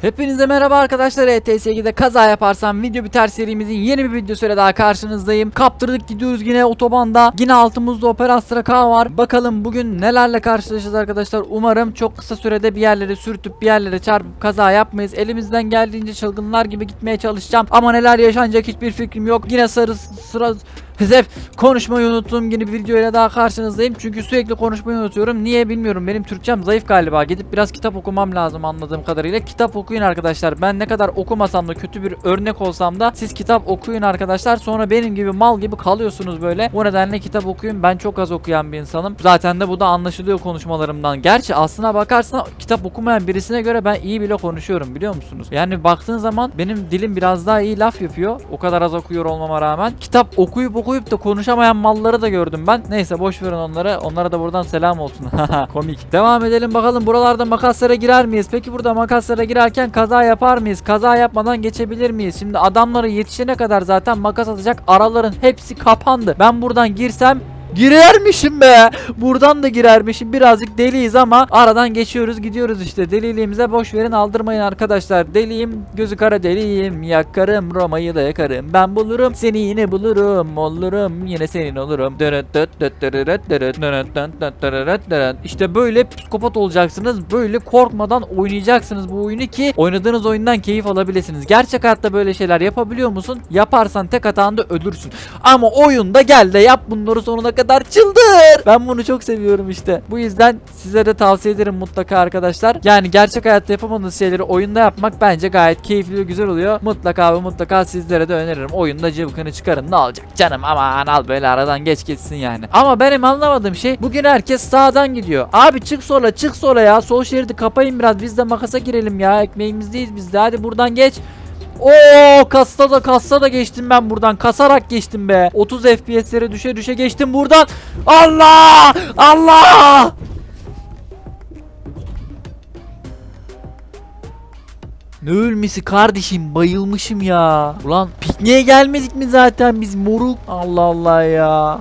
Hepinize merhaba arkadaşlar. E ETS2'de kaza yaparsam video biter serimizin yeni bir videosuyla daha karşınızdayım. Kaptırdık gidiyoruz yine otobanda. Yine altımızda Opel Astra K var. Bakalım bugün nelerle karşılaşacağız arkadaşlar. Umarım çok kısa sürede bir yerlere sürtüp bir yerlere çarpıp kaza yapmayız. Elimizden geldiğince çılgınlar gibi gitmeye çalışacağım. Ama neler yaşanacak hiçbir fikrim yok. Yine sarı sıra Hep konuşmayı unuttuğum yeni videoyla daha karşınızdayım. Çünkü sürekli konuşmayı unutuyorum. Niye bilmiyorum. Benim Türkçem zayıf galiba. Gidip biraz kitap okumam lazım anladığım kadarıyla. Kitap okuyun arkadaşlar. Ben ne kadar okumasam da kötü bir örnek olsam da siz kitap okuyun arkadaşlar. Sonra benim gibi mal gibi kalıyorsunuz böyle. Bu nedenle kitap okuyun. Ben çok az okuyan bir insanım. Zaten de bu da anlaşılıyor konuşmalarımdan. Gerçi aslına bakarsan kitap okumayan birisine göre ben iyi bile konuşuyorum biliyor musunuz? Yani baktığın zaman benim dilim biraz daha iyi laf yapıyor. O kadar az okuyor olmama rağmen. Kitap okuyup okuyup da konuşamayan malları da gördüm ben. Neyse boş verin onları. Onlara da buradan selam olsun. Komik. Devam edelim bakalım buralarda makaslara girer miyiz? Peki burada makaslara girerken kaza yapar mıyız? Kaza yapmadan geçebilir miyiz? Şimdi adamlara yetişene kadar zaten makas atacak araların hepsi kapandı. Ben buradan girsem Girermişim be. Buradan da girermişim. Birazcık deliyiz ama aradan geçiyoruz gidiyoruz işte. Deliliğimize boş verin aldırmayın arkadaşlar. Deliyim gözü kara deliyim. Yakarım Roma'yı da yakarım. Ben bulurum seni yine bulurum. Olurum yine senin olurum. İşte böyle psikopat olacaksınız. Böyle korkmadan oynayacaksınız bu oyunu ki oynadığınız oyundan keyif alabilirsiniz. Gerçek hayatta böyle şeyler yapabiliyor musun? Yaparsan tek hatanda ölürsün. Ama oyunda gel de yap bunları sonuna kadar çıldır. Ben bunu çok seviyorum işte. Bu yüzden size de tavsiye ederim mutlaka arkadaşlar. Yani gerçek hayatta yapamadığınız şeyleri oyunda yapmak bence gayet keyifli ve güzel oluyor. Mutlaka ve mutlaka sizlere de öneririm. Oyunda cıvkını çıkarın ne olacak canım aman al böyle aradan geç gitsin yani. Ama benim anlamadığım şey bugün herkes sağdan gidiyor. Abi çık sola çık sola ya. Sol şeridi kapayın biraz biz de makasa girelim ya. Ekmeğimizdeyiz biz de hadi buradan geç. Oo kasta da kasta da geçtim ben buradan. Kasarak geçtim be. 30 FPS'lere düşe düşe geçtim buradan. Allah! Allah! Ne ölmesi kardeşim? Bayılmışım ya. Ulan pikniğe gelmedik mi zaten biz moruk? Allah Allah ya